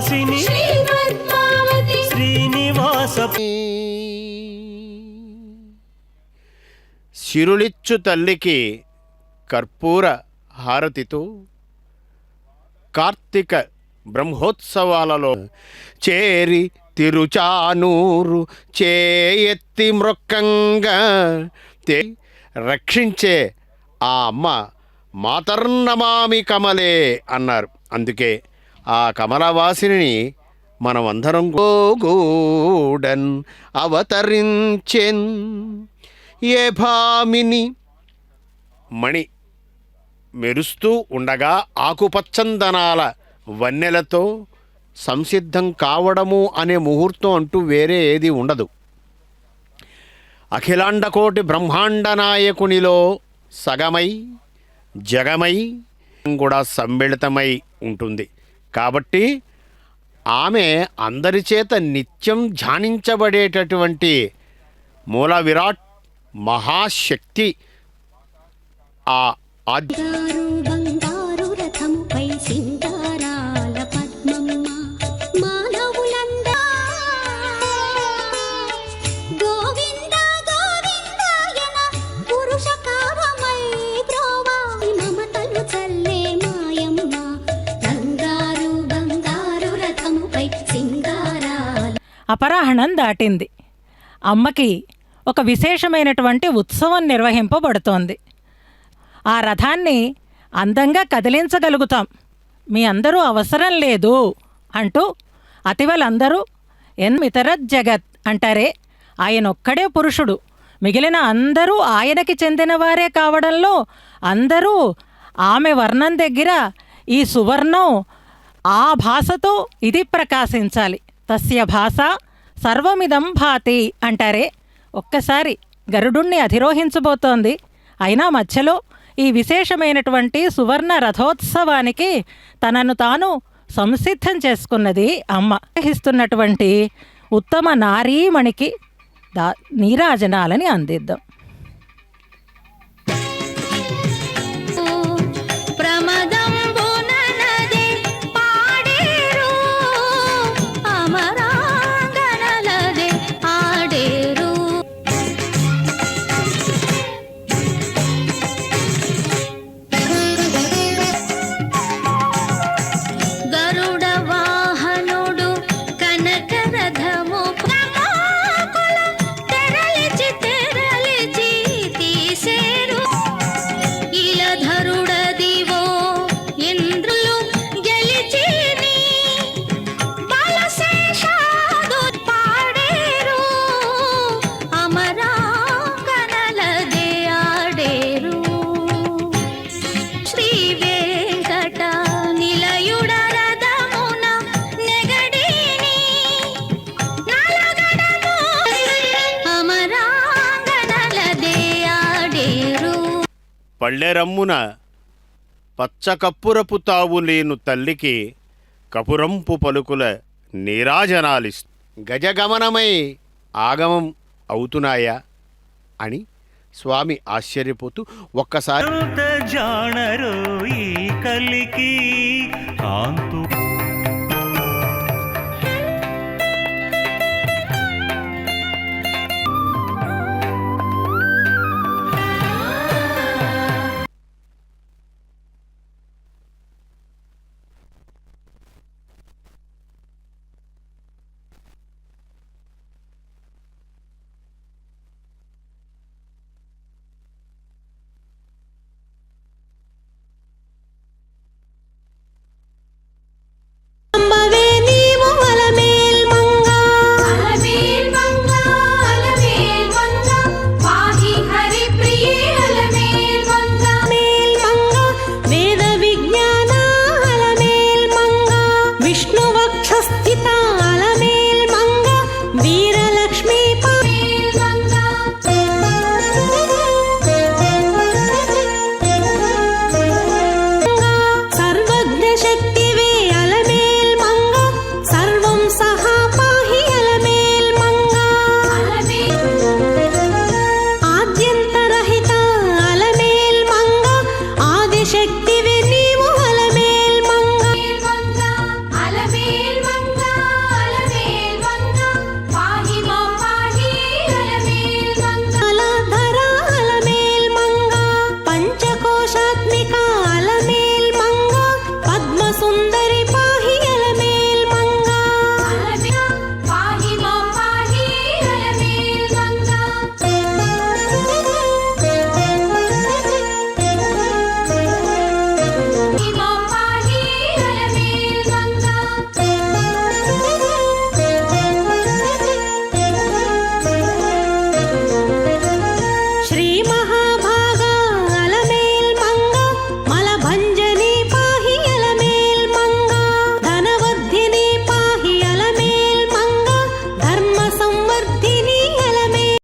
వాసిని శ్రీపద్మావతి శ్రీనివాస సిరులిచ్చు తల్లికి కర్పూర హారతితో కార్తీక బ్రహ్మోత్సవాలలో చేరి తిరుచానూరు చేయెత్తి మృక్కంగా తే రక్షించే ఆ అమ్మ మాతర్నమామి కమలే అన్నారు. అందుకే ఆ కమలవాసిని మనమందరం గోగూడన్ అవతరించెన్. ఏ భామిని మణి మెరుస్తూ ఉండగా ఆకుపచ్చందనాల వన్నెలతో సంసిద్ధం కావడము అనే ముహూర్తం అంటూ వేరే ఏది ఉండదు. అఖిలాండకోటి బ్రహ్మాండ నాయకునిలో సగమై జగమై కూడా సమ్మిళితమై ఉంటుంది. కాబట్టి ఆమె అందరి చేత నిత్యం ధ్యానించబడేటటువంటి మూల విరాట్ మహాశక్తి ఆ ఆద్య అపరాహణం దాటింది. అమ్మకి ఒక విశేషమైనటువంటి ఉత్సవం నిర్వహింపబడుతోంది. ఆ రథాన్ని అందంగా కదిలించగలుగుతాం. మీ అందరూ అవసరం లేదు అంటూ అతివలందరూ ఎన్మితర జగత్ అంటారే ఆయన ఒక్కడే పురుషుడు. మిగిలిన అందరూ ఆయనకి చెందినవారే కావడంలో అందరూ ఆమె వర్ణం దగ్గర ఈ సువర్ణం ఆ భాషతో ఇది ప్రకాశించాలి. తస్య భాష సర్వమిదం భాతి అంటారే. ఒక్కసారి గరుడుణ్ణి అధిరోహించబోతోంది. అయినా మధ్యలో ఈ విశేషమైనటువంటి సువర్ణ రథోత్సవానికి తనను తాను సంసిద్ధం చేసుకున్నది అమ్మ. గ్రహిస్తున్నటువంటి ఉత్తమ నారీమణికి దా నీరాజనాలని అందిద్దాం. పళ్ళెరమ్మున పచ్చకప్పురపు తావు లేను తల్లికి కపురంపు పలుకుల నీరాజనాలిస్ గజగమనమై ఆగమం అవుతున్నాయా? అని స్వామి ఆశ్చర్యపోతూ ఒక్కసారి జాణరో ఈ కలికి కాంతు